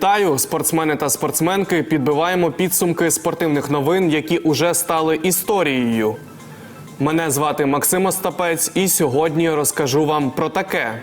Вітаю, спортсмени та спортсменки. Підбиваємо підсумки спортивних новин, які уже стали історією. Мене звати Максим Остапець, і сьогодні розкажу вам про таке.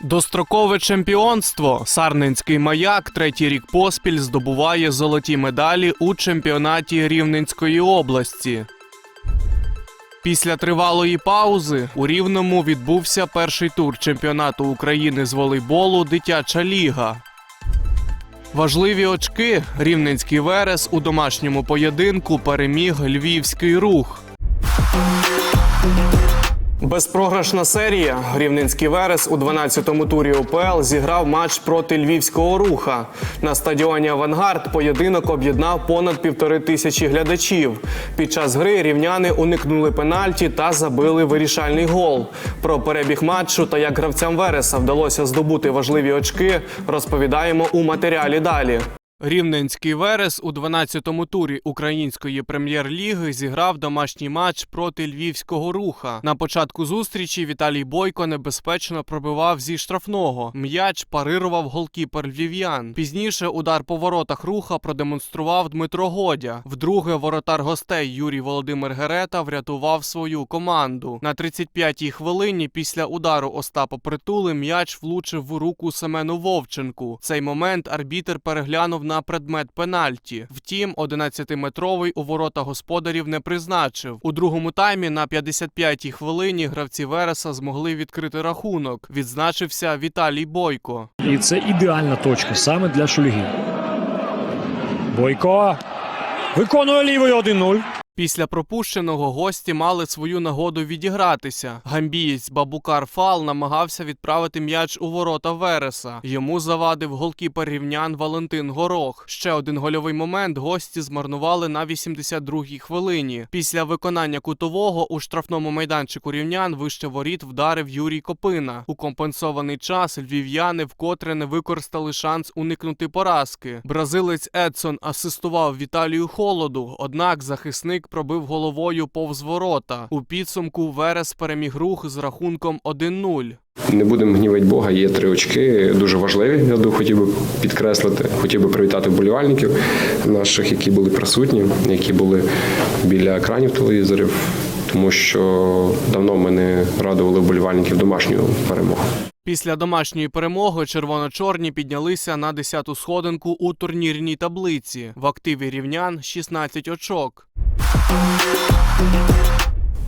Дострокове чемпіонство. Сарненський маяк третій рік поспіль здобуває золоті медалі у чемпіонаті Рівненської області. Після тривалої паузи у Рівному відбувся перший тур чемпіонату України з волейболу Дитяча ліга. Важливі очки. Рівненський Верес у домашньому поєдинку переміг львівський рух. Безпрограшна серія. Рівненський Верес у 12-му турі УПЛ зіграв матч проти львівського руха. На стадіоні Авангард поєдинок об'єднав понад півтори тисячі глядачів. Під час гри рівняни уникнули пенальті та забили вирішальний гол. Про перебіг матчу та як гравцям Вереса вдалося здобути важливі очки, розповідаємо у матеріалі далі. Рівненський Верес у 12-му турі української прем'єр-ліги зіграв домашній матч проти львівського руха. На початку зустрічі Віталій Бойко небезпечно пробивав зі штрафного. М'яч парирував голкіпер львів'ян. Пізніше удар по воротах руха продемонстрував Дмитро Годя. Вдруге воротар гостей Юрій Володимир Герета врятував свою команду. На 35-й хвилині після удару Остапа Притули м'яч влучив в руку Семену Вовченку. Цей момент арбітер переглянув на предмет пенальті. Втім, 11-метровий у ворота господарів не призначив. У другому таймі на 55-й хвилині гравці Вереса змогли відкрити рахунок. Відзначився Віталій Бойко. І це ідеальна точка саме для Шульги. Бойко виконує лівою 1-0. Після пропущеного гості мали свою нагоду відігратися. Гамбієць Бабукар Фал намагався відправити м'яч у ворота Вереса. Йому завадив голкіпер рівнян Валентин Горох. Ще один гольовий момент гості змарнували на 82-й хвилині. Після виконання кутового у штрафному майданчику рівнян вище воріт вдарив Юрій Копина. У компенсований час львів'яни вкотре не використали шанс уникнути поразки. Бразилець Едсон асистував Віталію Холоду, однак захисник пробив головою повз ворота. У підсумку Верес переміг рух з рахунком 1-0. Не будемо гнівати Бога, є три очки, дуже важливі. Я думаю, хотів би підкреслити, хотів би привітати вболівальників наших, які були присутні, які були біля екранів телевізорів, тому що давно ми не радували вболівальників домашню перемогу. Після домашньої перемоги червоно-чорні піднялися на 10-ту сходинку у турнірній таблиці. В активі рівнян 16 очок. Thank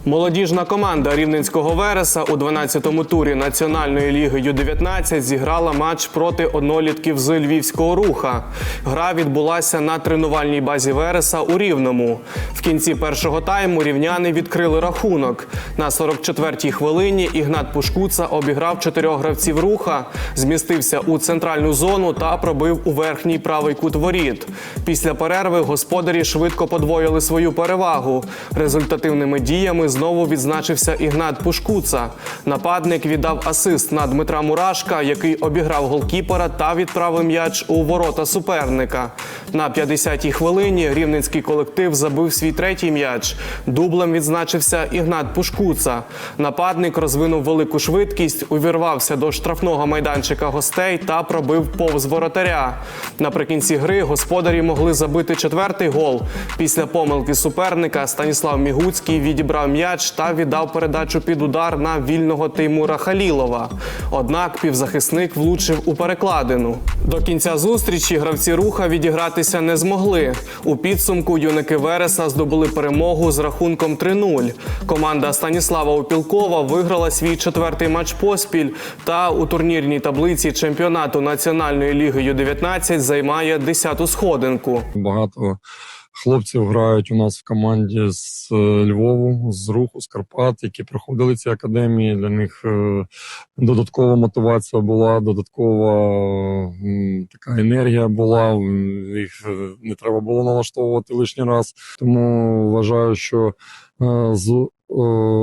Молодіжна команда рівненського Вереса у 12-му турі Національної ліги Ю-19 зіграла матч проти однолітків з львівського руха. Гра відбулася на тренувальній базі Вереса у Рівному. В кінці першого тайму рівняни відкрили рахунок. На 44-й хвилині Ігнат Пушкуца обіграв чотирьох гравців руха, змістився у центральну зону та пробив у верхній правий кут воріт. Після перерви господарі швидко подвоїли свою перевагу. Результативними діями знову відзначився Ігнат Пушкуца. Нападник віддав асист на Дмитра Мурашка, який обіграв голкіпера та відправив м'яч у ворота суперника. На 50-й хвилині рівненський колектив забив свій третій м'яч. Дублем відзначився Ігнат Пушкуца. Нападник розвинув велику швидкість, увірвався до штрафного майданчика гостей та пробив повз воротаря. Наприкінці гри господарі могли забити четвертий гол. Після помилки суперника Станіслав Мігуцький відібрав м'яч та віддав передачу під удар на вільного Теймура Халілова. Однак півзахисник влучив у перекладину. До кінця зустрічі гравці руха відігратися не змогли. У підсумку юнаки Вереса здобули перемогу з рахунком 3-0. Команда Станіслава Опілкова виграла свій четвертий матч поспіль та у турнірній таблиці чемпіонату Національної ліги Ю-19 займає 10-ту сходинку. Багато хлопців грають у нас в команді з е, Львову, з руху, з Карпат, які проходили ці академії. Для них е, додаткова мотивація була, додаткова така енергія була. Їх е, не треба було налаштовувати лишній раз. Тому вважаю, що з е,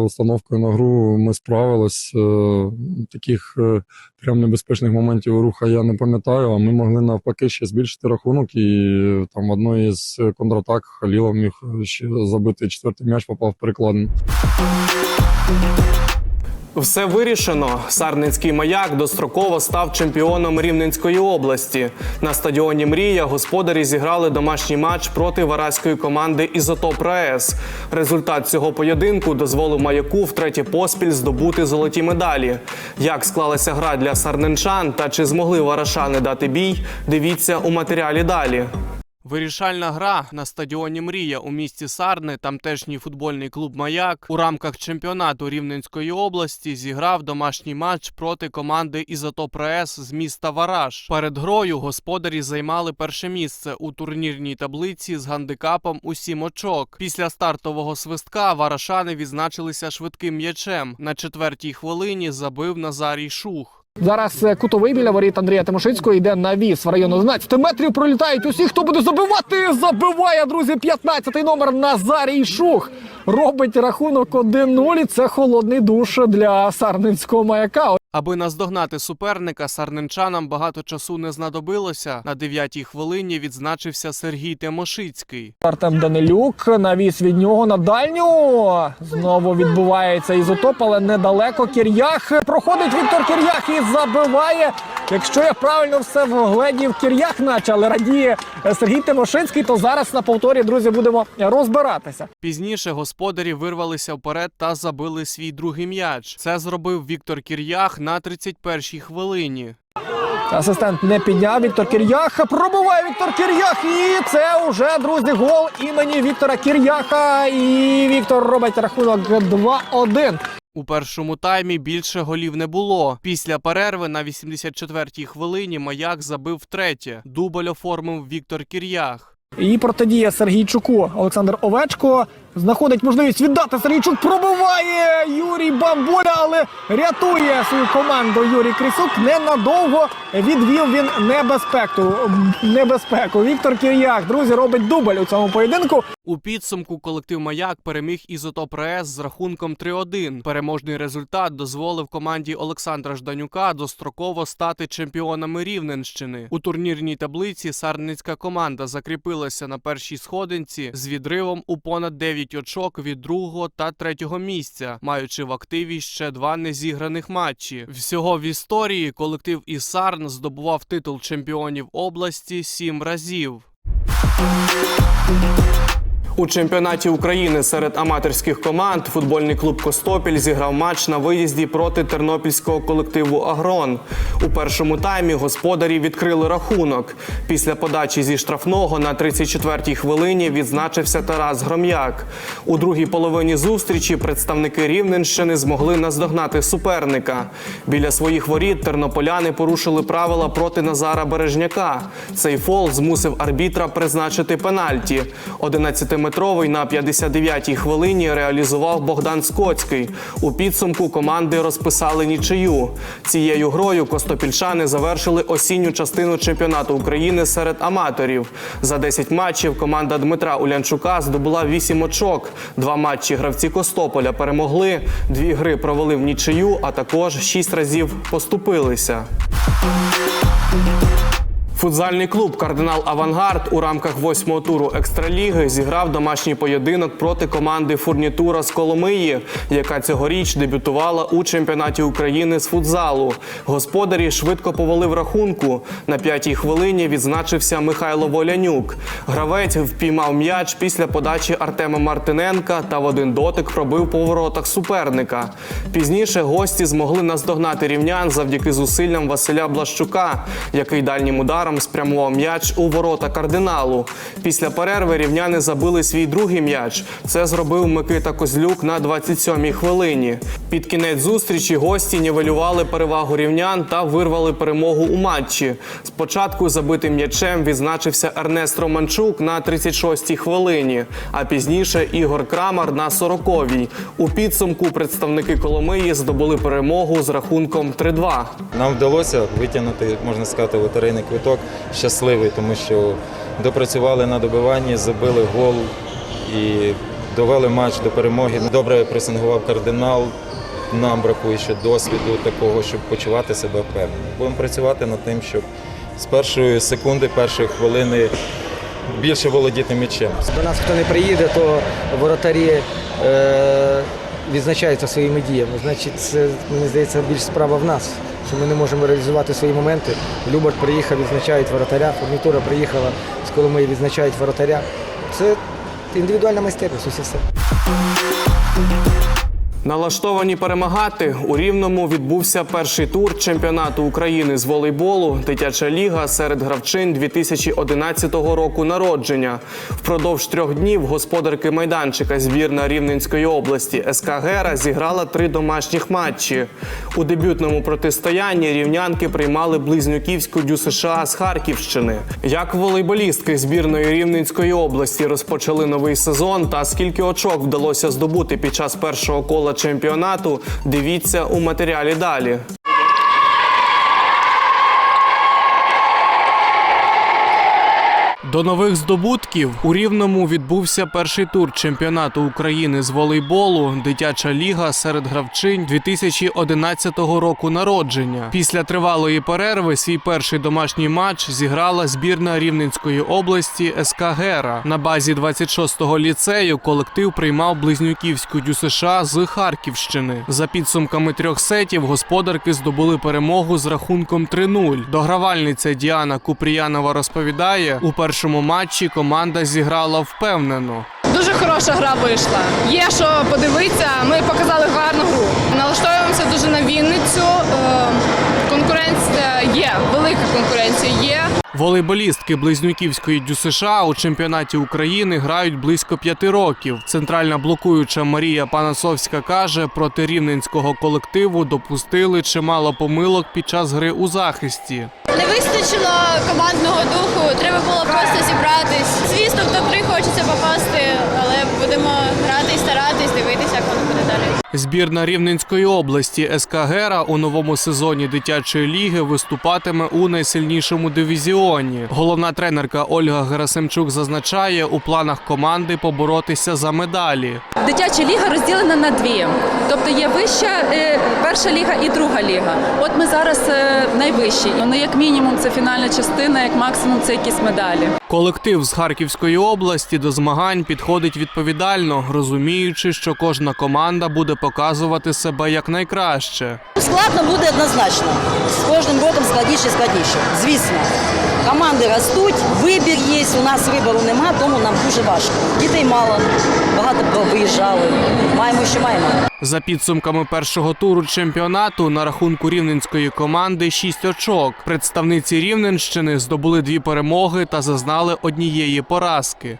установкою на гру ми справились. Е, Таких е, прям небезпечних моментів руха я не пам'ятаю. А ми могли навпаки ще збільшити рахунок. І там там одної з контратак Халілов міг ще забити четвертий м'яч, попав в. Все вирішено. Сарницький маяк достроково став чемпіоном Рівненської області. На стадіоні Мрія господарі зіграли домашній матч проти вараської команди Ізотоп РаЕС. Результат цього поєдинку дозволив маяку втретє поспіль здобути золоті медалі. Як склалася гра для сарненчан та чи змогли варашани дати бій? Дивіться у матеріалі далі. Вирішальна гра на стадіоні Мрія у місті Сарни, тамтешній футбольний клуб Маяк у рамках чемпіонату Рівненської області зіграв домашній матч проти команди Ізотоп РаЕС з міста Вараж. Перед грою господарі займали перше місце у турнірній таблиці з гандикапом у сім очок. Після стартового свистка варашани відзначилися швидким м'ячем. На четвертій хвилині забив Назарій Шух. Зараз е, кутовий біля воріт Андрія Тимошицького йде навіс в району 11 метрів. Пролітають усі, хто буде забивати. Забиває, друзі, 15-й номер Назарій Шух. Робить рахунок 1-0. Це холодний душ для сарненського маяка. Аби наздогнати суперника, сарненчанам багато часу не знадобилося. На дев'ятій хвилині відзначився Сергій Тимошицький. Артем Данилюк навіс від нього на дальню. Знову відбувається ізотоп, але недалеко. Кір'ях проходить Віктор Кір'ях і забиває. Якщо я правильно все вгледів Кір'ях, наче, але радіє Сергій Тимошинський, то зараз на повторі, друзі, будемо розбиратися. Пізніше господарі вирвалися вперед та забили свій другий м'яч. Це зробив Віктор Кір'ях на 31-й хвилині. Асистент не підняв Віктор Кір'ях. Пробуває Віктор Кір'ях. І це вже, друзі, гол імені Віктора Кір'яха. І Віктор робить рахунок 2-1. У першому таймі більше голів не було. Після перерви на 84-й хвилині маяк забив втретє. Дубль оформив Віктор Кір'ях. І протидія Сергійчуку. Олександр Овечко знаходить можливість віддати. Сергійчук пробиває Юрій Бамбуля, але рятує свою команду Юрій Крисюк. Ненадовго відвів він небезпеку. Небезпеку. Віктор Кір'ях, друзі, робить дубль у цьому поєдинку. У підсумку колектив Маяк переміг Ізотоп РС з рахунком 3-1. Переможний результат дозволив команді Олександра Жданюка достроково стати чемпіонами Рівненщини. У турнірній таблиці сарницька команда закріпилася на першій сходинці з відривом у понад 9 очок від другого та третього місця, маючи в активі ще два незіграних матчі. Всього в історії колектив Ісарн Сарн здобував титул чемпіонів області сім разів. У чемпіонаті України серед аматорських команд футбольний клуб Костопіль зіграв матч на виїзді проти тернопільського колективу Агрон. У першому таймі господарі відкрили рахунок. Після подачі зі штрафного на 34-й хвилині відзначився Тарас Гром'як. У другій половині зустрічі представники Рівненщини змогли наздогнати суперника. Біля своїх воріт тернополяни порушили правила проти Назара Бережняка. Цей фол змусив арбітра призначити пенальті. 11-метровий на 59-й хвилині реалізував Богдан Скоцький. У підсумку команди розписали нічию. Цією грою костопільчани завершили осінню частину чемпіонату України серед аматорів. За 10 матчів команда Дмитра Улянчука здобула 8 очок. Два матчі гравці Костополя перемогли, дві гри провели в нічию, а також 6 разів поступилися. Футзальний клуб Кардинал Авангард у рамках восьмого туру екстраліги зіграв домашній поєдинок проти команди Фурнітура з Коломиї, яка цьогоріч дебютувала у чемпіонаті України з футзалу. Господарі швидко повели в рахунку. На п'ятій хвилині відзначився Михайло Волянюк. Гравець впіймав м'яч після подачі Артема Мартиненка та в один дотик пробив по воротах суперника. Пізніше гості змогли наздогнати рівнян завдяки зусиллям Василя Блащука, який дальнім ударом спрямував м'яч у ворота кардиналу. Після перерви рівняни забили свій другий м'яч. Це зробив Микита Козлюк на 27-й хвилині. Під кінець зустрічі гості нівелювали перевагу рівнян та вирвали перемогу у матчі. Спочатку забитим м'ячем відзначився Ернест Романчук на 36-й хвилині, а пізніше Ігор Крамар на 40-й. У підсумку представники Коломиї здобули перемогу з рахунком 3-2. Нам вдалося витягнути, можна сказати, лотерейний квиток щасливий, тому що допрацювали на добиванні, забили гол і довели матч до перемоги. Добре пресингував кардинал. Нам бракує ще досвіду такого, щоб почувати себе впевнено. Будемо працювати над тим, щоб з першої секунди, першої хвилини більше володіти м'ячем. До нас хто не приїде, то воротарі е, відзначаються своїми діями. Значить, це мені здається більш справа в нас, що ми не можемо реалізувати свої моменти. Любар приїхав, відзначають воротаря, фурнітура приїхала з Коломиї, відзначають воротаря. Це індивідуальна майстерність, усі все. Налаштовані перемагати у Рівному відбувся перший тур чемпіонату України з волейболу Дитяча ліга серед гравчин 2011 року народження. Впродовж трьох днів господарки майданчика збірна Рівненської області СК Гера зіграла три домашніх матчі. У дебютному протистоянні рівнянки приймали близнюківську дю США з Харківщини. Як волейболістки збірної Рівненської області розпочали новий сезон та скільки очок вдалося здобути під час першого кола чемпіонату, дивіться у матеріалі далі. До нових здобутків у Рівному відбувся перший тур чемпіонату України з волейболу Дитяча ліга серед гравчин 2011 року народження. Після тривалої перерви свій перший домашній матч зіграла збірна Рівненської області СК Гера. На базі 26-го ліцею колектив приймав близнюківську дю США з Харківщини. За підсумками трьох сетів господарки здобули перемогу з рахунком 3-0. Догравальниця Діана Купріянова розповідає, у першому матчі команда зіграла впевнено. Дуже хороша гра вийшла. Є що подивитися. Ми показали гарну гру. Налаштовуємося дуже на Вінницю. Е, Конкуренція є, велика конкуренція є. Волейболістки близнюківської дю США у чемпіонаті України грають близько п'яти років. Центральна блокуюча Марія Панасовська каже, проти рівненського колективу допустили чимало помилок під час гри у захисті. Не вистачило командного духу, треба було просто зібратись. Звісно, в топ-3 хочеться попасти, але будемо грати і старатись, дивитися, як воно буде далі. Збірна Рівненської області СК Гера у новому сезоні дитячої ліги виступатиме у найсильнішому дивізіоні. Головна тренерка Ольга Герасимчук зазначає, у планах команди поборотися за медалі. Дитяча ліга розділена на дві. Тобто є вища е, перша ліга і друга ліга. От ми зараз е, найвищі. Ну, як мінімум, це фінальна частина, як максимум, це якісь медалі. Колектив з Харківської області до змагань підходить відповідально, розуміючи, що кожна команда буде показувати себе як найкраще. Складно буде однозначно. З кожним роком складніше і складніше. Звісно. Команди ростуть, вибір є, у нас вибору нема, тому нам дуже важко. Дітей мало, багато виїжджали. Маємо, що маємо. За підсумками першого туру чемпіонату на рахунку рівненської команди шість очок. Представниці Рівненщини здобули дві перемоги та зазнали однієї поразки.